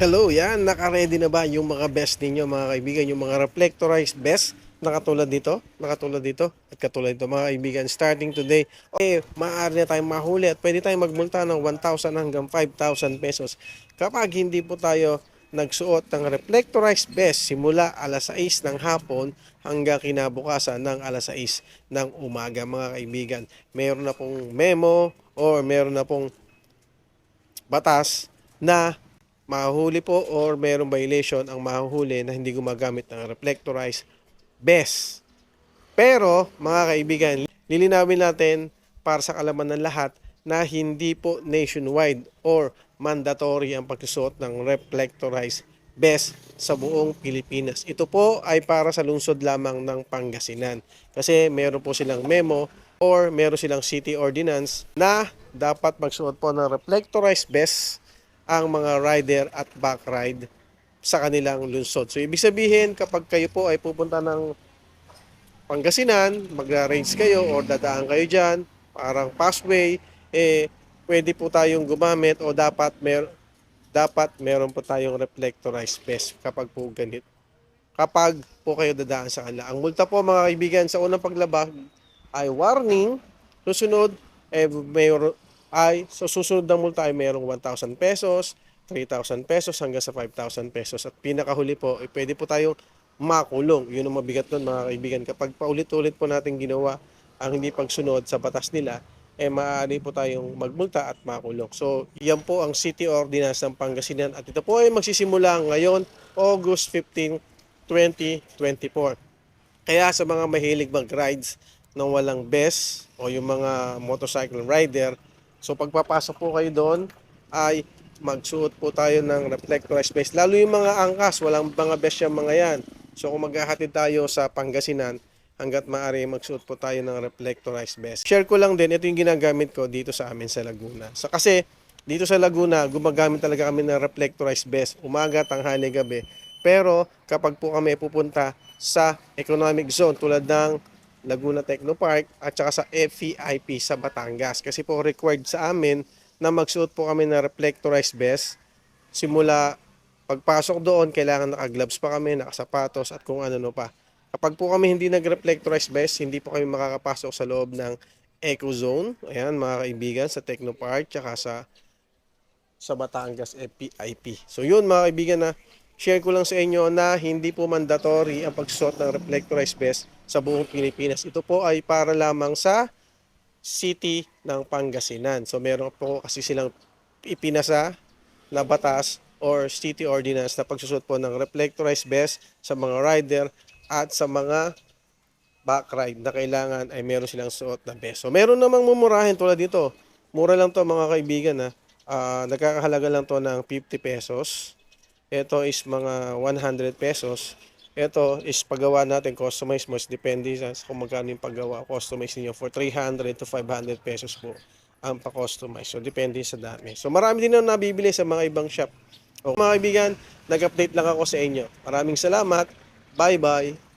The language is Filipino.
Hello, yan. Naka-ready na ba yung mga best ninyo, mga kaibigan? Yung mga reflectorized best na katulad dito, nakatulad dito, at katulad dito, mga kaibigan. Starting today, okay, maaari na tayong mahuli at pwede tayong magmulta ng 1,000 hanggang 5,000 pesos kapag hindi po tayo nagsuot ng reflectorized vest simula alas 6 ng hapon hanggang kinabukasan ng alas 6 ng umaga mga kaibigan. Meron na pong memo or meron na pong batas na mahuli po or merong violation ang mahuhuli na hindi gumagamit ng reflectorized vest. Pero mga kaibigan, lilinawin natin para sa kalaman ng lahat na hindi po nationwide or mandatory ang pagsusuot ng reflectorized vest sa buong Pilipinas. Ito po ay para sa lungsod lamang ng Pangasinan. Kasi meron po silang memo or meron silang city ordinance na dapat magsuot po ng reflectorized vest ang mga rider at back ride sa kanilang lungsod. So ibig sabihin kapag kayo po ay pupunta ng Pangasinan, magra-range kayo or dadaan kayo dyan, parang passway, eh, pwede po tayong gumamit o dapat mer dapat meron po tayong reflectorized vest kapag po ganit. Kapag po kayo dadaan sa kanila. Ang multa po mga kaibigan sa unang paglabag ay warning. Susunod, eh, mayor, ay sa susunod na multa ay mayroong 1,000 pesos, 3,000 pesos hanggang sa 5,000 pesos. At pinakahuli po, eh, pwede po tayong makulong. Yun ang mabigat nun mga kaibigan. Kapag paulit-ulit po natin ginawa ang hindi pagsunod sa batas nila, eh maaari po tayong magmulta at makulong. So, yan po ang City Ordinance ng Pangasinan. At ito po ay magsisimula ngayon, August 15, 2024. Kaya sa mga mahilig mag-rides ng walang best o yung mga motorcycle rider, so pagpapasok po kayo doon ay magsuot po tayo ng reflectorized vest. Lalo yung mga angkas, walang mga best yung mga yan. So kung maghahatid tayo sa Pangasinan, hanggat maaari magsuot po tayo ng reflectorized vest. Share ko lang din, ito yung ginagamit ko dito sa amin sa Laguna. So, kasi dito sa Laguna, gumagamit talaga kami ng reflectorized vest, umaga, tanghali, gabi. Pero kapag po kami pupunta sa economic zone tulad ng Laguna Techno Park at saka sa FEIP sa Batangas. Kasi po required sa amin na magsuot po kami ng reflectorized vest. Simula pagpasok doon, kailangan naka-gloves pa kami, nakasapatos at kung ano no pa. Kapag po kami hindi nag-reflectorized vest, hindi po kami makakapasok sa loob ng Eco Zone. Ayan, mga kaibigan, sa Techno Park, tsaka sa sa Batangas FPIP. So yun mga kaibigan na share ko lang sa inyo na hindi po mandatory ang pagsuot ng reflectorized vest sa buong Pilipinas. Ito po ay para lamang sa city ng Pangasinan. So meron po kasi silang ipinasa na batas or city ordinance na pagsusot po ng reflectorized vest sa mga rider at sa mga back ride na kailangan ay meron silang suot na vest. So meron namang mumurahin tulad dito. Mura lang to mga kaibigan na Ah, nagkakahalaga lang to ng 50 pesos. Ito is mga 100 pesos. Ito is paggawa natin, customize mo. Depende sa kung magkano yung paggawa. Customize niyo for 300 to 500 pesos po ang pa-customize. So, depende sa dami. So, marami din na nabibili sa mga ibang shop. O, mga kaibigan, nag-update lang ako sa inyo. Maraming salamat. Bye-bye.